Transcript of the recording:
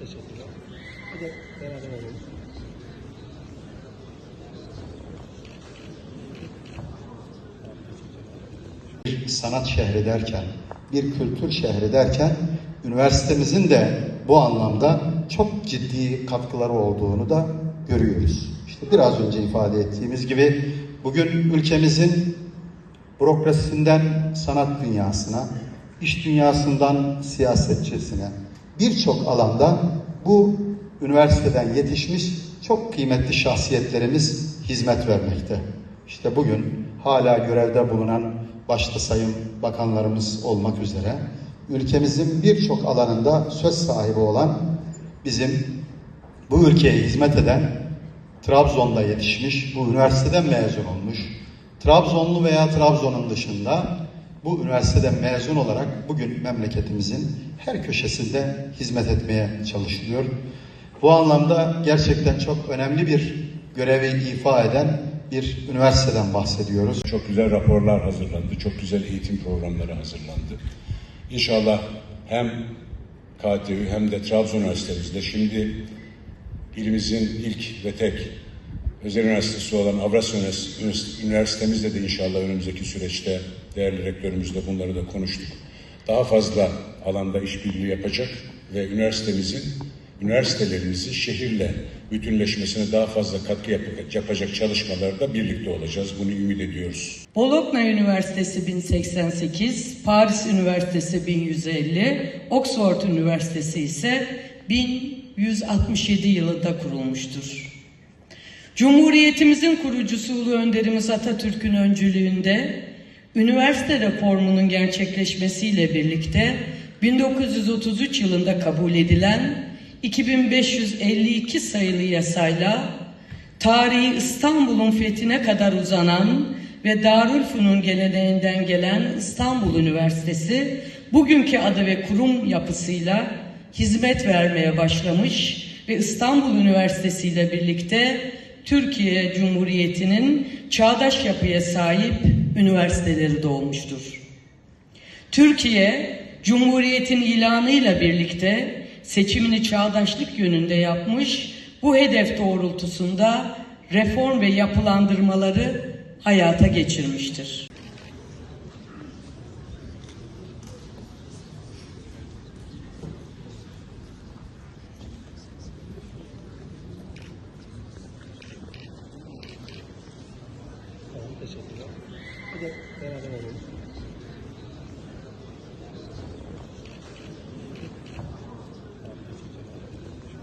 de beraber alalım. bir sanat şehri derken, bir kültür şehri derken üniversitemizin de bu anlamda çok ciddi katkıları olduğunu da görüyoruz. İşte biraz önce ifade ettiğimiz gibi bugün ülkemizin bürokrasisinden sanat dünyasına, iş dünyasından siyasetçisine birçok alanda bu üniversiteden yetişmiş çok kıymetli şahsiyetlerimiz hizmet vermekte. İşte bugün hala görevde bulunan başta sayın bakanlarımız olmak üzere ülkemizin birçok alanında söz sahibi olan bizim bu ülkeye hizmet eden Trabzon'da yetişmiş, bu üniversiteden mezun olmuş, Trabzonlu veya Trabzon'un dışında bu üniversiteden mezun olarak bugün memleketimizin her köşesinde hizmet etmeye çalışılıyor. Bu anlamda gerçekten çok önemli bir görevi ifa eden bir üniversiteden bahsediyoruz. Çok güzel raporlar hazırlandı, çok güzel eğitim programları hazırlandı. İnşallah hem KTÜ hem de Trabzon Üniversitemizde şimdi ilimizin ilk ve tek özel üniversitesi olan Avrasya Üniversitemizde de inşallah önümüzdeki süreçte değerli rektörümüzle bunları da konuştuk. Daha fazla alanda işbirliği yapacak ve üniversitemizin üniversitelerimizin şehirle bütünleşmesine daha fazla katkı yap- yapacak çalışmalarda birlikte olacağız. Bunu ümit ediyoruz. Bologna Üniversitesi 1088, Paris Üniversitesi 1150, Oxford Üniversitesi ise 1167 yılında kurulmuştur. Cumhuriyetimizin kurucusu Ulu Önderimiz Atatürk'ün öncülüğünde üniversite reformunun gerçekleşmesiyle birlikte 1933 yılında kabul edilen 2552 sayılı yasayla tarihi İstanbul'un fethine kadar uzanan ve Darülfünun geleneğinden gelen İstanbul Üniversitesi bugünkü adı ve kurum yapısıyla hizmet vermeye başlamış ve İstanbul Üniversitesi ile birlikte Türkiye Cumhuriyeti'nin çağdaş yapıya sahip üniversiteleri doğmuştur. Türkiye, Cumhuriyet'in ilanıyla birlikte seçimini çağdaşlık yönünde yapmış, bu hedef doğrultusunda reform ve yapılandırmaları hayata geçirmiştir. Teşekkürler. Bir de beraber alalım.